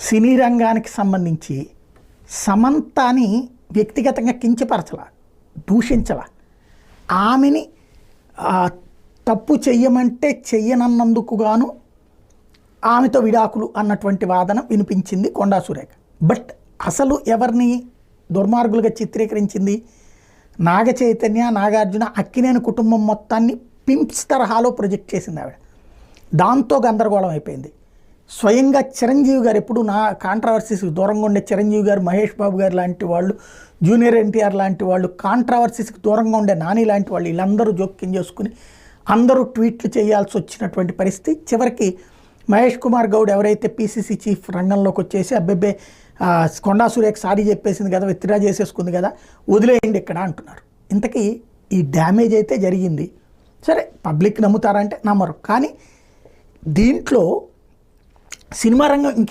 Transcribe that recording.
సినీ రంగానికి సంబంధించి సమంతాని వ్యక్తిగతంగా కించపరచల దూషించల. ఆమెని తప్పు చెయ్యమంటే చెయ్యనన్నందుకు గాను ఆమెతో విడాకులు అన్నటువంటి వాదన వినిపించింది కొండా సురేఖ. బట్ అసలు ఎవరిని దుర్మార్గులుగా చిత్రీకరించింది? నాగ చైతన్య నాగార్జున అక్కినేని కుటుంబం మొత్తాన్ని పింప్స్ తరహాలో ప్రొజెక్ట్ చేసింది ఆవిడ. దాంతో గందరగోళం అయిపోయింది. స్వయంగా చిరంజీవి గారు ఎప్పుడు నా కాంట్రవర్సీస్ దూరంగా ఉండే చిరంజీవి గారు మహేష్ బాబు గారు లాంటి వాళ్ళు జూనియర్ ఎన్టీఆర్ లాంటి వాళ్ళు కాంట్రవర్సీస్కి దూరంగా ఉండే నాని లాంటి వాళ్ళు వీళ్ళందరూ జోక్యం చేసుకుని అందరూ ట్వీట్లు చేయాల్సి వచ్చినటువంటి పరిస్థితి చివరికి మహేష్ కుమార్ గౌడ్ ఎవరైతే పీసీసీ చీఫ్ రంగంలోకి వచ్చేసి అబ్బెబ్బే కొండా సూర్యకి సారీ చెప్పేసింది కదా విత్డ్రా చేసేసుకుంది కదా వదిలేయండి ఇక్కడ అంటున్నారు. ఇంతకీ ఈ డ్యామేజ్ అయితే జరిగింది. సరే పబ్లిక్ నమ్ముతారంటే నమ్మరు. కానీ దీంట్లో సినిమా రంగం ఇంకే